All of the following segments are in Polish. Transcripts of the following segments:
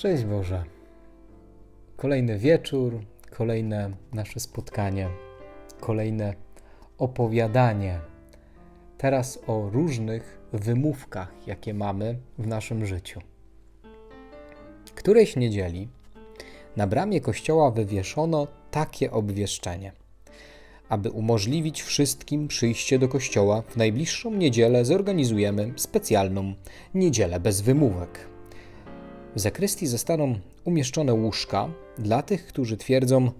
Szczęść Boże. Kolejny wieczór, kolejne nasze spotkanie, kolejne opowiadanie. Teraz o różnych wymówkach, jakie mamy w naszym życiu. Którejś niedzieli na bramie kościoła wywieszono takie obwieszczenie. Aby umożliwić wszystkim przyjście do kościoła, w najbliższą niedzielę zorganizujemy specjalną niedzielę bez wymówek. W zakrystii zostaną umieszczone łóżka dla tych, którzy twierdzą,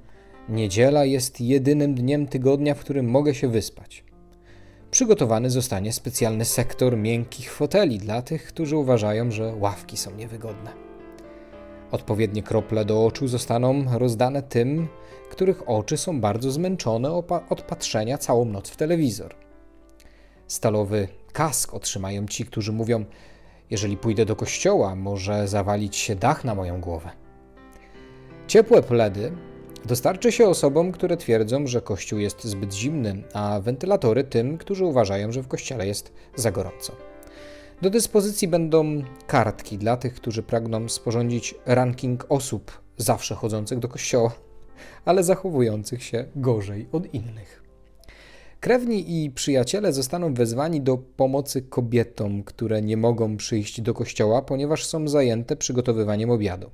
niedziela jest jedynym dniem tygodnia, w którym mogę się wyspać. Przygotowany zostanie specjalny sektor miękkich foteli dla tych, którzy uważają, że ławki są niewygodne. Odpowiednie krople do oczu zostaną rozdane tym, których oczy są bardzo zmęczone od patrzenia całą noc w telewizor. Stalowy kask otrzymają ci, którzy mówią: Jeżeli pójdę do kościoła, może zawalić się dach na moją głowę. Ciepłe pledy dostarczy się osobom, które twierdzą, że kościół jest zbyt zimny, a wentylatory tym, którzy uważają, że w kościele jest za gorąco. Do dyspozycji będą kartki dla tych, którzy pragną sporządzić ranking osób zawsze chodzących do kościoła, ale zachowujących się gorzej od innych. Krewni i przyjaciele zostaną wezwani do pomocy kobietom, które nie mogą przyjść do kościoła, ponieważ są zajęte przygotowywaniem obiadu.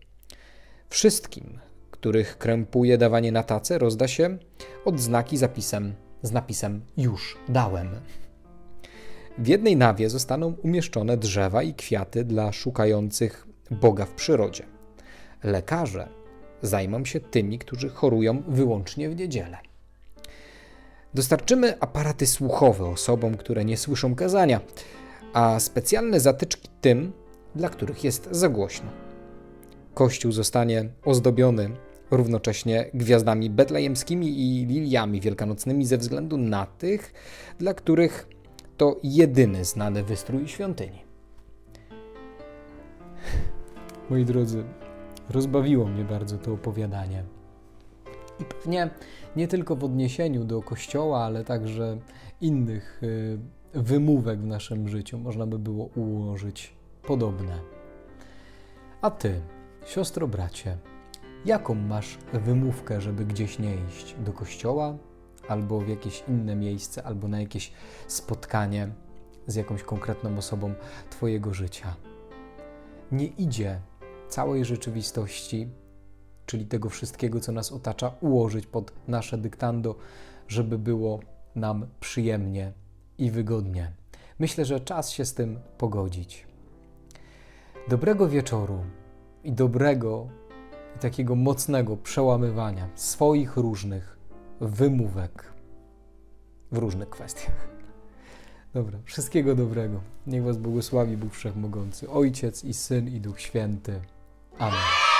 Wszystkim, których krępuje dawanie na tacę, rozda się odznaki zapisem, z napisem Już dałem. W jednej nawie zostaną umieszczone drzewa i kwiaty dla szukających Boga w przyrodzie. Lekarze zajmą się tymi, którzy chorują wyłącznie w niedzielę. Dostarczymy aparaty słuchowe osobom, które nie słyszą kazania, a specjalne zatyczki tym, dla których jest za głośno. Kościół zostanie ozdobiony równocześnie gwiazdami betlejemskimi i liliami wielkanocnymi ze względu na tych, dla których to jedyny znany wystrój świątyni. Moi drodzy, rozbawiło mnie bardzo to opowiadanie. I pewnie nie tylko w odniesieniu do kościoła, ale także innych y, wymówek w naszym życiu można by było ułożyć podobne. A ty, siostro, bracie, jaką masz wymówkę, żeby gdzieś nie iść? Do kościoła, albo w jakieś inne miejsce, albo na jakieś spotkanie z jakąś konkretną osobą Twojego życia? Nie idzie całej rzeczywistości, czyli tego wszystkiego, co nas otacza, ułożyć pod nasze dyktando, żeby było nam przyjemnie i wygodnie. Myślę, że czas się z tym pogodzić. Dobrego wieczoru i dobrego i takiego mocnego przełamywania swoich różnych wymówek w różnych kwestiach. Dobra, wszystkiego dobrego. Niech Was błogosławi Bóg Wszechmogący, Ojciec i Syn i Duch Święty. Amen.